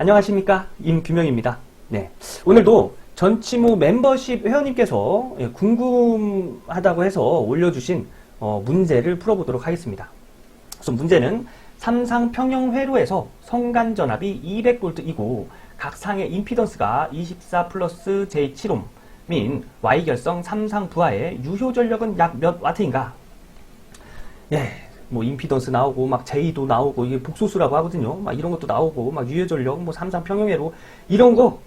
안녕하십니까 임규명입니다. 네, 오늘도 전치무 멤버십 회원님께서 예, 궁금하다고 해서 올려주신 어, 문제를 풀어보도록 하겠습니다. 우선 문제는 삼상 평형 회로에서 성간 전압이 200V이고 각 상의 임피던스가 24 플러스 J7옴인 Y결성 삼상 부하의 유효 전력은 약 몇 와트인가? 예, 뭐 임피던스 나오고 막 J도 나오고 이게 복소수라고 하거든요. 막 이런 것도 나오고 막 유효 전력 뭐 삼상 평형회로 이런 거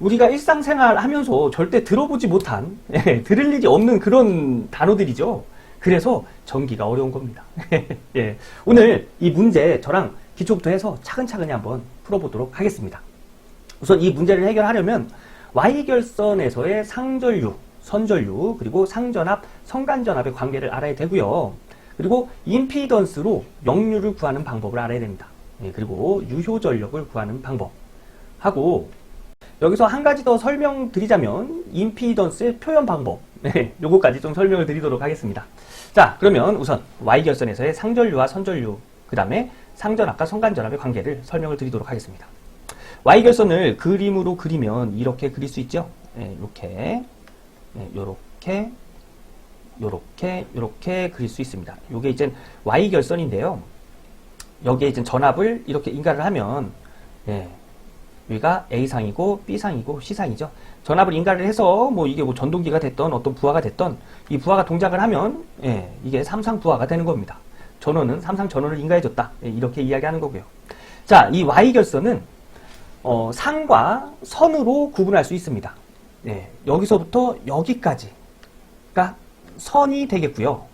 우리가 일상생활 하면서 절대 들어보지 못한 예, 들을 일이 없는 그런 단어들이죠. 그래서 전기가 어려운 겁니다. 예, 오늘 이 문제 저랑 기초부터 해서 차근차근히 한번 풀어보도록 하겠습니다. 우선 이 문제를 해결하려면 Y결선에서의 상전류, 선전류, 그리고 상전압, 성간전압의 관계를 알아야 되고요. 그리고 임피던스로 역류를 구하는 방법을 알아야 됩니다. 예, 그리고 유효 전력을 구하는 방법 하고 여기서 한 가지 더 설명드리자면 임피던스의 표현 방법 네, 요거까지 좀 설명을 드리도록 하겠습니다. 자 그러면 우선 Y결선에서의 상전류와 선전류 그 다음에 상전압과 성간전압의 관계를 설명을 드리도록 하겠습니다. Y결선을 그림으로 그리면 이렇게 그릴 수 있죠. 네, 이렇게 네, 요렇게 요렇게 요렇게 그릴 수 있습니다. 요게 이제 Y결선인데요. 여기에 이제 전압을 이렇게 인가를 하면 예, 여기가 A상이고 B상이고 C상이죠. 전압을 인가를 해서 뭐 이게 뭐 전동기가 됐던 어떤 부하가 됐던 이 부하가 동작을 하면 예, 이게 삼상 부하가 되는 겁니다. 전원은 삼상 전원을 인가해 줬다. 예, 이렇게 이야기하는 거고요. 자, 이 Y결선은 어, 상과 선으로 구분할 수 있습니다. 예, 여기서부터 여기까지가 선이 되겠고요.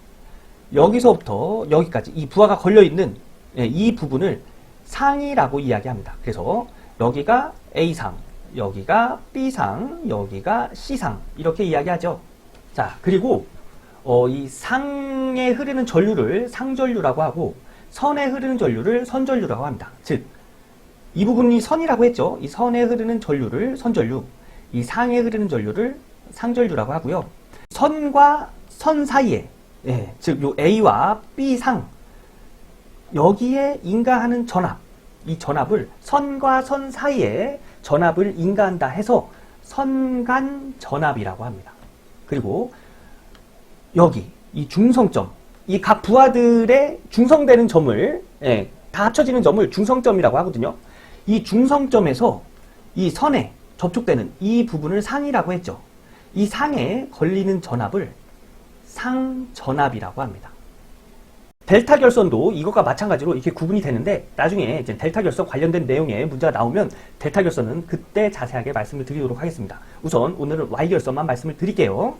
여기서부터 여기까지 이 부하가 걸려 있는 예, 이 부분을 상이라고 이야기합니다. 그래서 여기가 A상, 여기가 B상, 여기가 C상 이렇게 이야기하죠. 자, 그리고 어, 이 상에 흐르는 전류를 상전류라고 하고 선에 흐르는 전류를 선전류라고 합니다. 즉, 이 부분이 선이라고 했죠. 이 선에 흐르는 전류를 선전류, 이 상에 흐르는 전류를 상전류라고 하고요. 선과 선 사이에, 예, 즉, 요 A와 B상, 여기에 인가하는 전압, 이 전압을 선과 선 사이에 전압을 인가한다 해서 선간 전압이라고 합니다. 그리고 여기 이 중성점, 이 각 부하들의 중성되는 점을 예, 다 합쳐지는 점을 중성점이라고 하거든요. 이 중성점에서 이 선에 접촉되는 이 부분을 상이라고 했죠. 이 상에 걸리는 전압을 상전압이라고 합니다. 델타 결선도 이것과 마찬가지로 이렇게 구분이 되는데 나중에 이제 델타 결선 관련된 내용의 문제가 나오면 델타 결선은 그때 자세하게 말씀을 드리도록 하겠습니다. 우선 오늘은 Y 결선만 말씀을 드릴게요.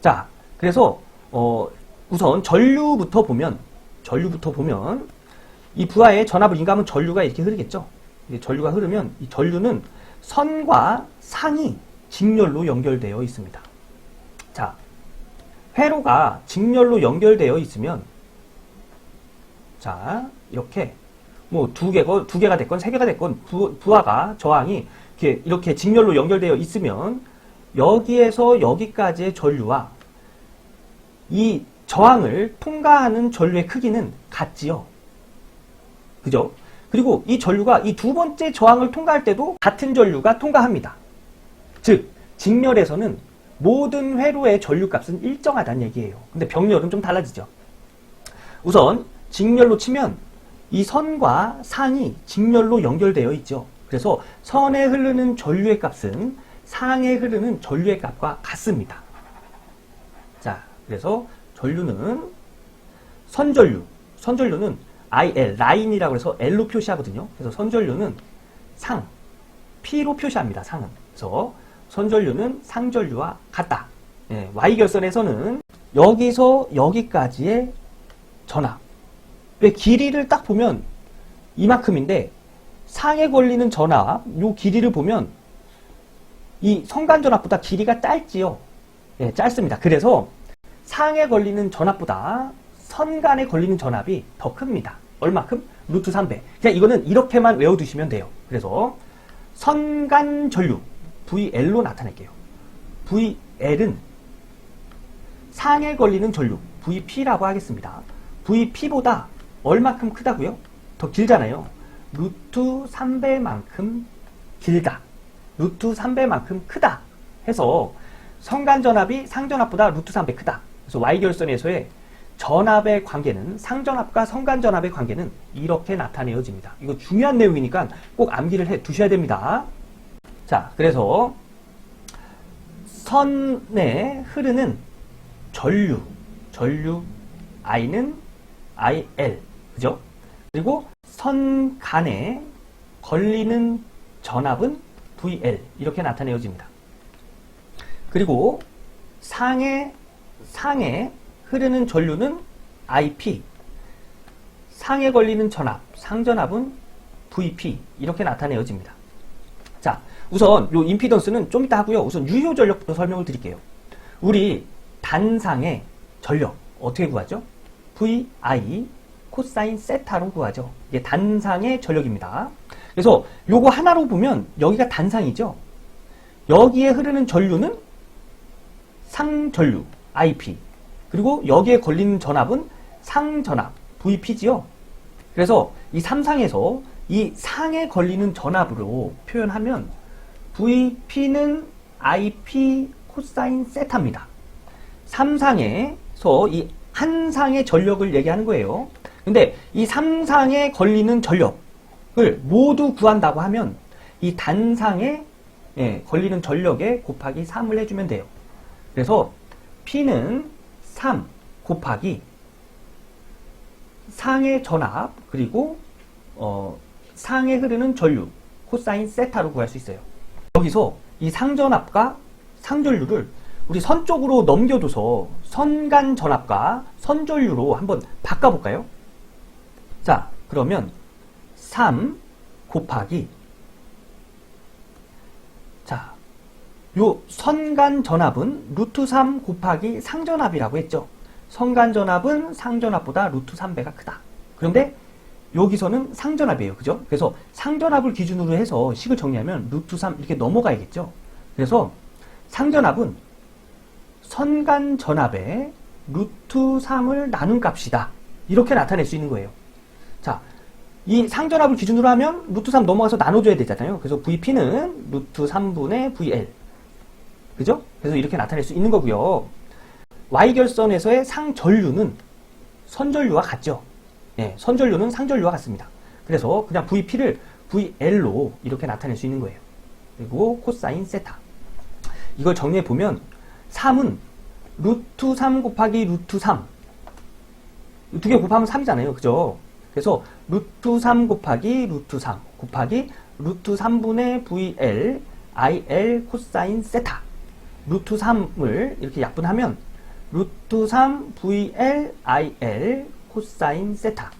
자, 그래서 어, 우선 전류부터 보면 전류부터 보면 이 부하에 전압을 인가하면 전류가 이렇게 흐르겠죠. 이게 전류가 흐르면 이 전류는 선과 상이 직렬로 연결되어 있습니다. 자, 회로가 직렬로 연결되어 있으면 자, 이렇게 뭐 두 개가 두 개가 됐건 세 개가 됐건 부, 부하가 저항이 이렇게 이렇게 직렬로 연결되어 있으면 여기에서 여기까지의 전류와 이 저항을 통과하는 전류의 크기는 같지요. 그죠? 그리고 이 전류가 이 두 번째 저항을 통과할 때도 같은 전류가 통과합니다. 즉, 직렬에서는 모든 회로의 전류값은 일정하다는 얘기예요. 근데 병렬은 좀 달라지죠. 우선 직렬로 치면 이 선과 상이 직렬로 연결되어 있죠. 그래서 선에 흐르는 전류의 값은 상에 흐르는 전류의 값과 같습니다. 자, 그래서 전류는 선전류, 선전류는 IL, 라인이라고 해서 L로 표시하거든요. 그래서 선전류는 상, P로 표시합니다. 상은. 그래서 선전류는 상전류와 같다. 예, Y결선에서는 여기서 여기까지의 전압, 왜 길이를 딱 보면 이만큼인데 상에 걸리는 전압 요 길이를 보면 이 성간 전압보다 길이가 짧지요. 예, 짧습니다. 그래서 상에 걸리는 전압보다 선간에 걸리는 전압이 더 큽니다. 얼마큼? 루트 3배. 그냥 이거는 이렇게만 외워두시면 돼요. 그래서 선간 전류 VL로 나타낼게요. VL은 상에 걸리는 전류 VP라고 하겠습니다. VP보다 얼마큼 크다고요? 더 길잖아요. 루트 3배만큼 길다. 루트 3배만큼 크다. 해서 성간전압이 상전압보다 루트 3배 크다. 그래서 Y결선에서의 전압의 관계는 상전압과 성간전압의 관계는 이렇게 나타내어집니다. 이거 중요한 내용이니까 꼭 암기를 해 두셔야 됩니다. 자, 그래서 선에 흐르는 전류, 전류 I는 IL, 그죠? 그리고 선 간에 걸리는 전압은 VL 이렇게 나타내어집니다. 그리고 상에 상에 흐르는 전류는 IP, 상에 걸리는 전압, 상전압은 VP 이렇게 나타내어집니다. 자, 우선 요 임피던스는 좀 이따 하고요. 우선 유효 전력부터 설명을 드릴게요. 우리 단상의 전력 어떻게 구하죠? VI 코사인 세타로 구하죠. 이게 단상의 전력입니다. 그래서 요거 하나로 보면 여기가 단상이죠. 여기에 흐르는 전류는 상전류 IP 그리고 여기에 걸리는 전압은 상전압 VP지요. 그래서 이 삼상에서 이 상에 걸리는 전압으로 표현하면 VP는 IP 코사인 세타입니다. 삼상에서 이 한 상의 전력을 얘기하는 거예요. 근데 이 삼상에 걸리는 전력을 모두 구한다고 하면 이 단상에 예, 걸리는 전력에 곱하기 3을 해주면 돼요. 그래서 P는 3 곱하기 상의 전압 그리고 어, 상에 흐르는 전류 코사인 세타로 구할 수 있어요. 여기서 이 상전압과 상전류를 우리 선 쪽으로 넘겨둬서 선간 전압과 선전류로 한번 바꿔볼까요? 자, 그러면 3 곱하기 자, 요 선간 전압은 루트 3 곱하기 상전압이라고 했죠. 선간 전압은 상전압보다 루트 3배가 크다. 그런데 여기서는 상전압이에요. 그죠? 그래서 상전압을 기준으로 해서 식을 정리하면 루트 3 이렇게 넘어가야겠죠. 그래서 상전압은 선간 전압의 루트 3을 나눈 값이다. 이렇게 나타낼 수 있는 거예요. 자, 이 상전압을 기준으로 하면 루트 3 넘어가서 나눠줘야 되잖아요. 그래서 VP는 루트 3분의 VL. 그죠? 그래서 이렇게 나타낼 수 있는 거고요. Y결선에서의 상전류는 선전류와 같죠. 네, 선전류는 상전류와 같습니다. 그래서 그냥 VP를 VL로 이렇게 나타낼 수 있는 거예요. 그리고 코사인 세타. 이걸 정리해 보면 3은 루트 3 곱하기 루트 3. 두 개 곱하면 3이잖아요. 그죠? 그래서 루트 3 곱하기 루트 3 곱하기 루트 3분의 VL IL 코사인 세타. 루트 3을 이렇게 약분하면 루트 3 VL IL 코사인 세타.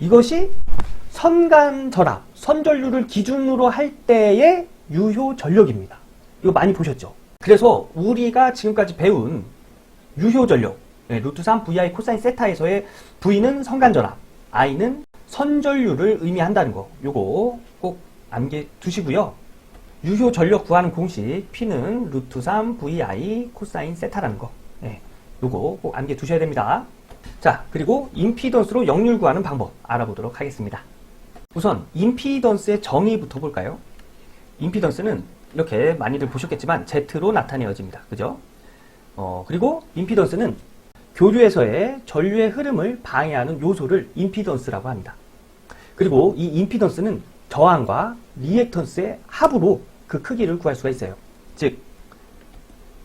이것이 선간 전압, 선전류를 기준으로 할 때의 유효 전력입니다. 이거 많이 보셨죠? 그래서 우리가 지금까지 배운 유효 전력, 네, 루트 3 VI 코사인 세타에서의 V는 선간전압, I는 선전류를 의미한다는 거. 요거 꼭 암기해 두시고요. 유효 전력 구하는 공식 P는 루트 3 VI 코사인 세타라는 거. 네, 요거 꼭 암기해 두셔야 됩니다. 자, 그리고 임피던스로 역률 구하는 방법 알아보도록 하겠습니다. 우선 임피던스의 정의부터 볼까요? 임피던스는 이렇게 많이들 보셨겠지만 Z로 나타내어집니다. 그죠? 어, 그리고 임피던스는 교류에서의 전류의 흐름을 방해하는 요소를 임피던스라고 합니다. 그리고 이 임피던스는 저항과 리액턴스의 합으로 그 크기를 구할 수가 있어요. 즉,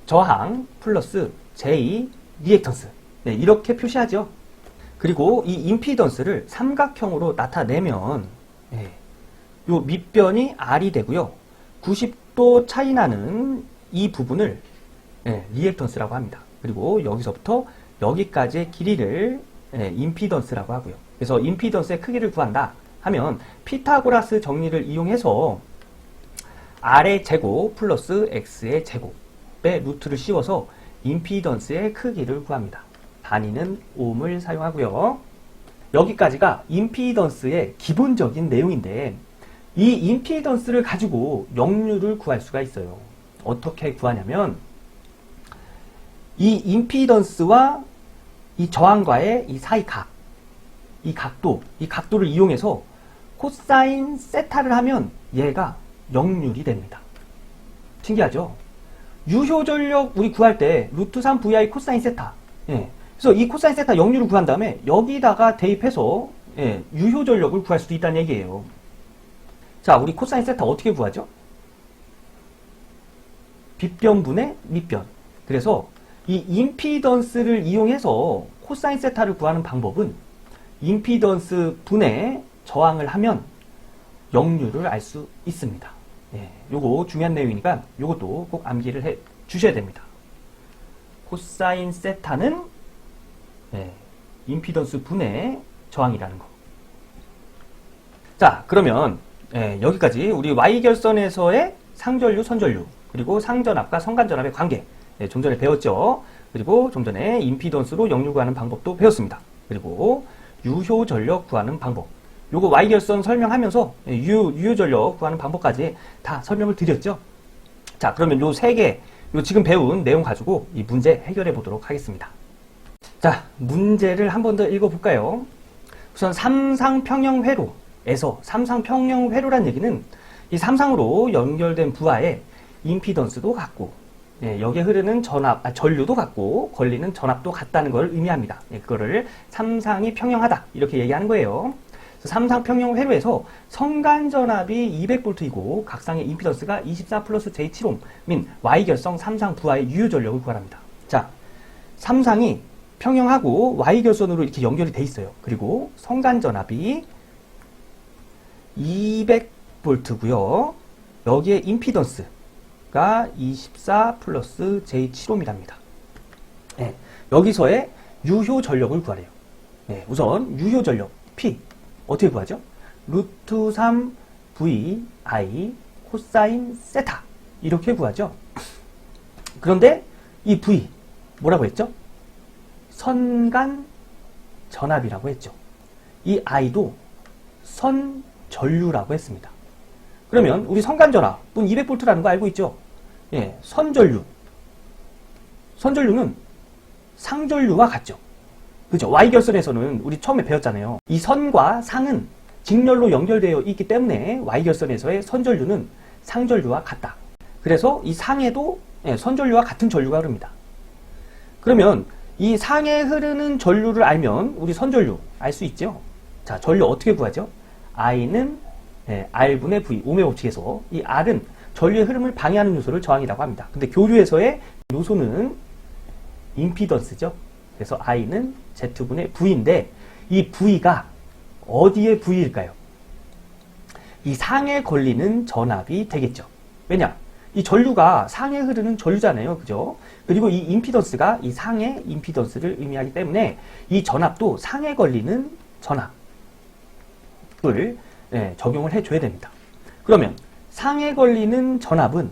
저항 플러스 J 리액턴스. 네, 이렇게 표시하죠. 그리고 이 임피던스를 삼각형으로 나타내면, 네, 요 밑변이 R이 되고요. 90도 차이 나는 이 부분을 네, 리액턴스라고 합니다. 그리고 여기서부터 여기까지의 길이를 네, 임피던스라고 하고요. 그래서 임피던스의 크기를 구한다 하면 피타고라스 정리를 이용해서 R의 제곱 플러스 X의 제곱에 루트를 씌워서 임피던스의 크기를 구합니다. 단위는 옴을 사용하고요. 여기까지가 임피던스의 기본적인 내용인데 이 임피던스를 가지고 역률을 구할 수가 있어요. 어떻게 구하냐면 이 임피던스와 이 저항과의 이 사이 각 이 각도, 이 각도를 이용해서 코사인 세타를 하면 얘가 역률이 됩니다. 신기하죠? 유효 전력 우리 구할 때 루트 3 vi 코사인 세타. 예. 그래서 이 코사인 세타 역률을 구한 다음에 여기다가 대입해서 예, 유효 전력을 구할 수도 있다는 얘기예요. 자, 우리 코사인 세타 어떻게 구하죠? 빗변분의 밑변. 그래서 이 임피던스를 이용해서 코사인 세타를 구하는 방법은 임피던스 분의 저항을 하면 역률을 알수 있습니다. 예, 요거 중요한 내용이니까 요것도 꼭 암기를 해 주셔야 됩니다. 코사인 세타는 예, 임피던스 분의 저항이라는 거. 자, 그러면 예, 여기까지 우리 Y결선에서의 상전류, 선전류, 그리고 상전압과 성간전압의 관계 예, 좀 전에 배웠죠. 그리고 좀 전에 임피던스로 역류 구하는 방법도 배웠습니다. 그리고 유효 전력 구하는 방법. 요거 Y결선 설명하면서 예, 유, 유효 전력 구하는 방법까지 다 설명을 드렸죠. 자, 그러면 요 세 개, 요 지금 배운 내용 가지고 이 문제 해결해 보도록 하겠습니다. 자, 문제를 한 번 더 읽어 볼까요? 우선 삼상평형 회로에서 삼상평형 회로란 얘기는 이 삼상으로 연결된 부하에 임피던스도 같고 예, 여기에 흐르는 전압, 아, 전류도 같고 걸리는 전압도 같다는 걸 의미합니다. 예, 그거를 삼상이 평형하다 이렇게 얘기하는 거예요. 그래서 삼상 평형 회로에서 성간 전압이 200V이고 각상의 임피던스가 24 플러스 J7옴 민 Y결성 삼상 부하의 유효 전력을 구하랍니다. 자, 삼상이 평형하고 Y결선으로 이렇게 연결이 돼 있어요. 그리고 성간 전압이 200V고요. 여기에 임피던스가 24 플러스 J7옴이랍니다. 네, 여기서의 유효 전력을 구하래요. 네, 우선 유효 전력 P 어떻게 구하죠? 루트 3 V I 코사인 세타 이렇게 구하죠. 그런데 이 V 뭐라고 했죠? 선간 전압이라고 했죠. 이 I도 선전류라고 했습니다. 그러면 우리 선간 전압은 200V라는 거 알고 있죠? 예, 선전류. 선전류는 상전류와 같죠. 그죠? Y결선에서는 우리 처음에 배웠잖아요. 이 선과 상은 직렬로 연결되어 있기 때문에 Y결선에서의 선전류는 상전류와 같다. 그래서 이 상에도 예, 선전류와 같은 전류가 흐릅니다. 그러면 이 상에 흐르는 전류를 알면 우리 선전류 알 수 있죠? 자, 전류 어떻게 구하죠? I는 예, R분의 V, 오메 법칙에서 이 R은 전류의 흐름을 방해하는 요소를 저항이라고 합니다. 근데 교류에서의 요소는 임피던스죠. 그래서 I는 Z분의 V인데 이 V가 어디에 V일까요? 이 상에 걸리는 전압이 되겠죠. 왜냐? 이 전류가 상에 흐르는 전류잖아요. 그죠? 그리고 이 임피던스가 이 상의 임피던스를 의미하기 때문에 이 전압도 상에 걸리는 전압을 예, 적용을 해줘야 됩니다. 그러면 상에 걸리는 전압은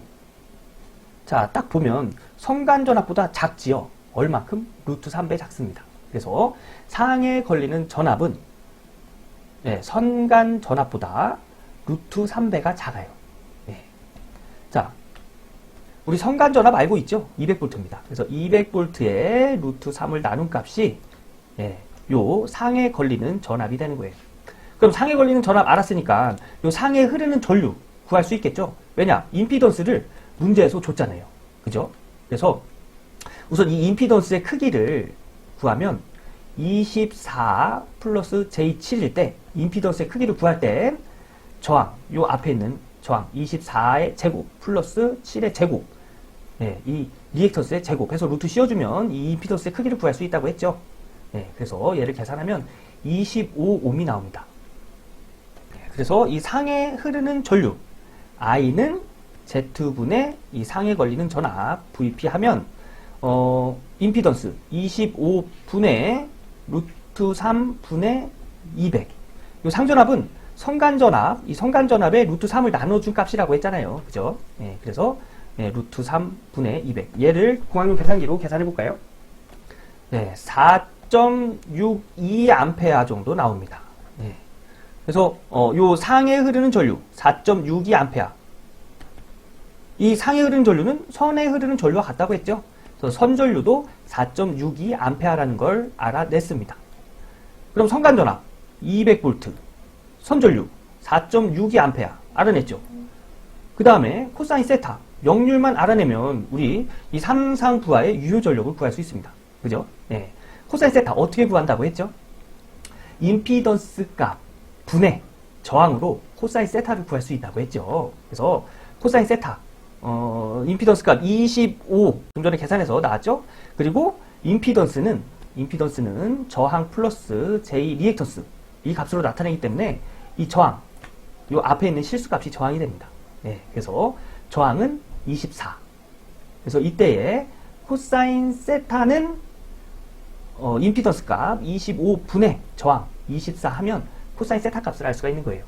자, 딱 보면 성간 전압보다 작지요. 얼마큼? 루트 3배 작습니다. 그래서 상에 걸리는 전압은 예, 선간 전압보다 루트 3배가 작아요. 예. 자, 우리 선간 전압 알고 있죠? 200V입니다. 그래서 200V에 루트 3을 나눈 값이 예, 요 상에 걸리는 전압이 되는 거예요. 그럼 상에 걸리는 전압 알았으니까 요 상에 흐르는 전류 구할 수 있겠죠? 왜냐? 임피던스를 문제에서 줬잖아요. 그죠? 그래서 우선 이 임피던스의 크기를 구하면 24 플러스 J7일 때 임피던스의 크기를 구할 때 저항, 요 앞에 있는 저항 24의 제곱 플러스 7의 제곱 예, 이 리액턴스의 제곱 해서 루트 씌워주면 이 임피던스의 크기를 구할 수 있다고 했죠. 예, 그래서 얘를 계산하면 25옴이 나옵니다. 예, 그래서 이 상에 흐르는 전류 I는 Z분의 이 상에 걸리는 전압 VP 하면 어, 임피던스 25분의 루트 3분의 200. 이 상전압은 성간전압, 이 성간전압에 루트 3을 나눠준 값이라고 했잖아요. 그죠? 예, 그래서 예, 루트 3분의 200. 얘를 공학용 계산기로 계산해 볼까요? 네, 4.62A 정도 나옵니다. 예. 그래서 어, 요 상에 흐르는 전류 4.62A. 이 상에 흐르는 전류는 선에 흐르는 전류와 같다고 했죠. 그래서 선전류도 4.62A라는 걸 알아냈습니다. 그럼 성간전압 200V, 선전류 4.62A 알아냈죠. 그 다음에 코사인 세타 역률만 알아내면 우리 이 삼상 부하의 유효 전력을 구할 수 있습니다. 그죠? 예. 코사인 세타 어떻게 구한다고 했죠? 임피던스 값 분의 저항으로 코사인 세타를 구할 수 있다고 했죠. 그래서 코사인 세타 어, 임피던스 값 25, 좀 전에 계산해서 나왔죠? 그리고 임피던스는, 임피던스는 저항 플러스 J 리액턴스, 이 값으로 나타내기 때문에 이 저항, 요 앞에 있는 실수 값이 저항이 됩니다. 네, 그래서 저항은 24. 그래서 이때에 코사인 세타는 어, 임피던스 값 25분의 저항 24 하면 코사인 세타 값을 알 수가 있는 거예요.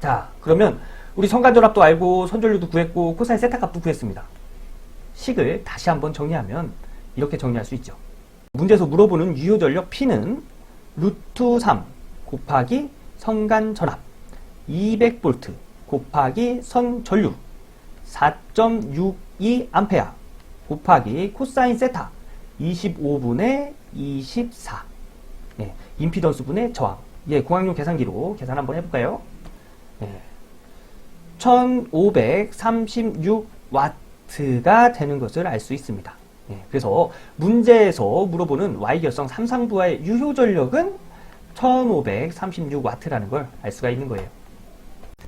자, 그러면 우리 성간전압도 알고 선전류도 구했고 코사인 세타 값도 구했습니다. 식을 다시 한번 정리하면 이렇게 정리할 수 있죠. 문제에서 물어보는 유효 전력 P는 루트 3 곱하기 성간전압 200V 곱하기 선전류 4.62A 곱하기 코사인 세타 25분의 24 예, 임피던스 분의 저항 예, 공학용 계산기로 계산 한번 해볼까요? 예. 1536W가 되는 것을 알 수 있습니다. 예, 그래서 문제에서 물어보는 Y결성 삼상부하의 유효 전력은 1536W라는 걸 알 수가 있는 거예요.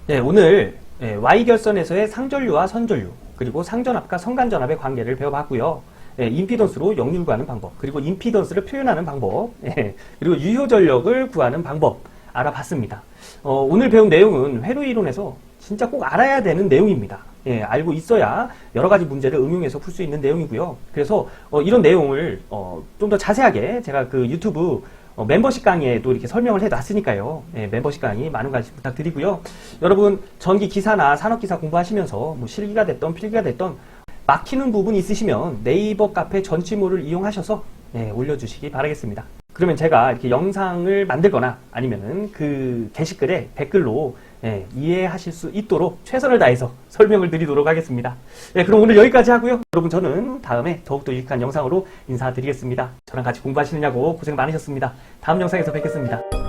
네, 오늘 예, Y결선에서의 상전류와 선전류 그리고 상전압과 성간전압의 관계를 배워봤고요. 예, 임피던스로 역률 구하는 방법 그리고 임피던스를 표현하는 방법 예, 그리고 유효 전력을 구하는 방법 알아봤습니다. 어, 오늘 배운 내용은 회로 이론에서 진짜 꼭 알아야 되는 내용입니다. 예, 알고 있어야 여러 가지 문제를 응용해서 풀 수 있는 내용이고요. 그래서 어, 이런 내용을 어, 좀 더 자세하게 제가 그 유튜브 어, 멤버십 강의에도 이렇게 설명을 해놨으니까요. 예, 멤버십 강의 많은 관심 부탁드리고요. 여러분 전기 기사나 산업 기사 공부하시면서 뭐 실기가 됐던 필기가 됐던 막히는 부분이 있으시면 네이버 카페 전치모를 이용하셔서 예, 올려주시기 바라겠습니다. 그러면 제가 이렇게 영상을 만들거나 아니면은 그 게시글에 댓글로 예, 이해하실 수 있도록 최선을 다해서 설명을 드리도록 하겠습니다. 예, 그럼 오늘 여기까지 하고요. 여러분 저는 다음에 더욱더 유익한 영상으로 인사드리겠습니다. 저랑 같이 공부하시느냐고 고생 많으셨습니다. 다음 영상에서 뵙겠습니다.